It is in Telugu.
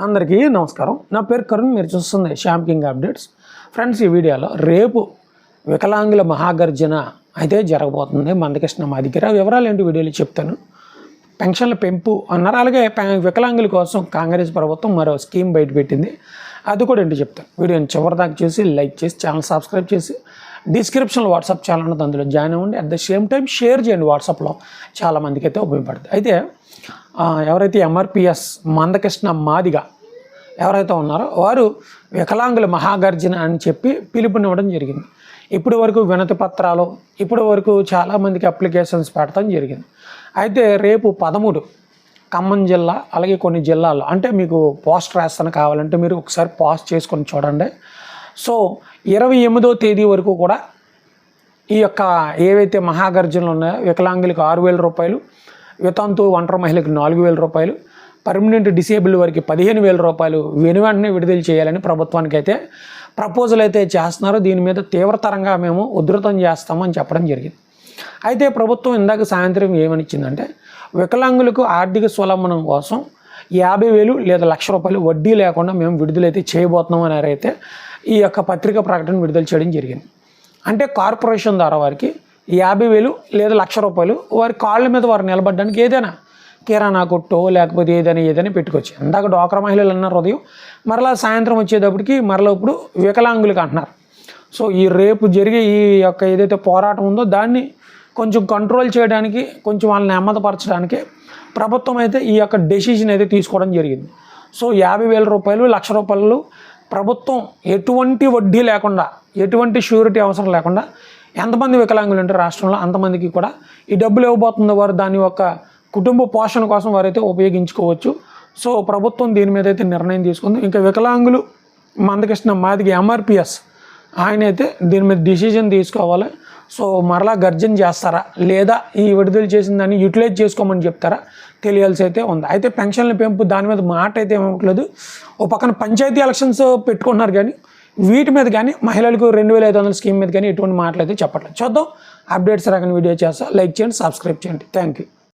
అందరికీ నమస్కారం. నా పేరు కరుణ్ మీరు చూస్తుంది శ్యామ్ కింగ్ అప్డేట్స్. ఫ్రెండ్స్ ఈ వీడియోలో రేపు వికలాంగుల మహాగర్జన అయితే జరగబోతుంది. మందకృష్ణ మా దగ్గర వివరాలు ఏంటి వీడియోలో చెప్తాను. పెన్షన్ల పెంపు అన్నారు. అలాగే పె- వికలాంగుల కోసం కాంగ్రెస్ ప్రభుత్వం మరో స్కీమ్ బయటపెట్టింది. అది కూడా ఏంటి చెప్తాను. వీడియోని చివరిదాకా చూసి లైక్ చేసి ఛానల్ సబ్స్క్రైబ్ చేసి డిస్క్రిప్షన్లో వాట్సాప్ ఛానల్ ఉన్నది అందులో జాయిన్ అవ్వండి. At the same time share చేయండి వాట్సాప్లో. చాలామందికి అయితే ఉపయోగపడుతుంది. అయితే ఎవరైతే ఎంఆర్పిఎస్ మందకృష్ణ మాదిగ ఎవరైతే ఉన్నారో వారు వికలాంగుల మహాగర్జన అని చెప్పి పిలుపునివ్వడం జరిగింది. ఇప్పటి వరకు వినతి పత్రాలు ఇప్పటి వరకు చాలామందికి అప్లికేషన్స్ పెట్టడం జరిగింది. అయితే రేపు పదమూడు ఖమ్మం జిల్లా అలాగే కొన్ని జిల్లాల్లో అంటే మీకు పోస్ట్ రాస్తాను కావాలంటే మీరు ఒకసారి పాస్ చేసుకొని చూడండి. సో ఇరవై ఎనిమిదో తేదీ వరకు కూడా ఈ యొక్క ఏవైతే మహాగర్జనలు ఉన్నాయో వికలాంగులకు ఆరు వేల రూపాయలు వితంతు ఒంటరి మహిళలకు నాలుగు వేల రూపాయలు పర్మనెంట్ డిసేబుల్ వారికి పదిహేను వేల రూపాయలు వెను వెంటనే విడుదల చేయాలని ప్రభుత్వానికి అయితే ప్రపోజల్ అయితే చేస్తున్నారు. దీని మీద తీవ్రతరంగా మేము ఉధృతం చేస్తామని చెప్పడం జరిగింది. అయితే ప్రభుత్వం ఇందాక సాయంత్రం ఏమనిచ్చిందంటే వికలాంగులకు ఆర్థిక స్వలంబనం కోసం యాభై వేలు లేదా లక్ష రూపాయలు వడ్డీ లేకుండా మేము విడుదలైతే చేయబోతున్నాం అన్నారైతే అయితే ఈ యొక్క పత్రిక ప్రకటన విడుదల చేయడం జరిగింది. అంటే కార్పొరేషన్ ద్వారా వారికి యాభై వేలు లేదా లక్ష రూపాయలు వారి కాళ్ళ మీద వారు నిలబడడానికి ఏదైనా కిరాణా కొట్టో లేకపోతే ఏదైనా ఏదైనా పెట్టుకోవచ్చు. ఇందాక డోక్రా మహిళలు అన్నారు ఉదయం. మరలా సాయంత్రం వచ్చేటప్పటికి మరలా ఇప్పుడు వికలాంగులకు అంటున్నారు. సో ఈ రేపు జరిగే ఈ యొక్క ఏదైతే పోరాటం ఉందో దాన్ని కొంచెం కంట్రోల్ చేయడానికి కొంచెం వాళ్ళని నెమ్మదపరచడానికి ప్రభుత్వం అయితే ఈ యొక్క డెసిషన్ అయితే తీసుకోవడం జరిగింది. సో యాభై వేల రూపాయలు లక్ష రూపాయలు ప్రభుత్వం ఎటువంటి వడ్డీ లేకుండా ఎటువంటి షూరిటీ అవసరం లేకుండా ఎంతమంది వికలాంగులు ఉంటారు రాష్ట్రంలో అంతమందికి కూడా ఈ డబ్బులు ఇవ్వబోతుందో వారు దాని యొక్క కుటుంబ పోషణ కోసం వారైతే ఉపయోగించుకోవచ్చు. సో ప్రభుత్వం దీని మీద అయితే నిర్ణయం తీసుకుంది. ఇంకా వికలాంగులు మందకృష్ణ మాదిగి ఎంఆర్పిఎస్ ఆయన అయితే దీని మీద డిసిజన్ తీసుకోవాలి. సో మరలా గర్జన చేస్తారా? లేదా ఈ విడుదల చేసిన దాన్ని యూటిలైజ్ చేసుకోమని చెప్తారా? తెలియాల్సి అయితే ఉంది. అయితే పెన్షన్ల పెంపు దాని మీద మాట అయితే ఏమవట్లేదు ఓ పక్కన పంచాయతీ ఎలక్షన్స్ పెట్టుకుంటున్నారు కానీ వీటి మీద కానీ మహిళలకు రెండు వేల ఐదు వందల స్కీమ్ మీద కానీ ఎటువంటి మాటలు అయితే చెప్పట్లేదు. చూద్దాం. అప్డేట్స్ రకం వీడియో చేస్తా. లైక్ చేయండి సబ్స్క్రైబ్ చేయండి. Thank you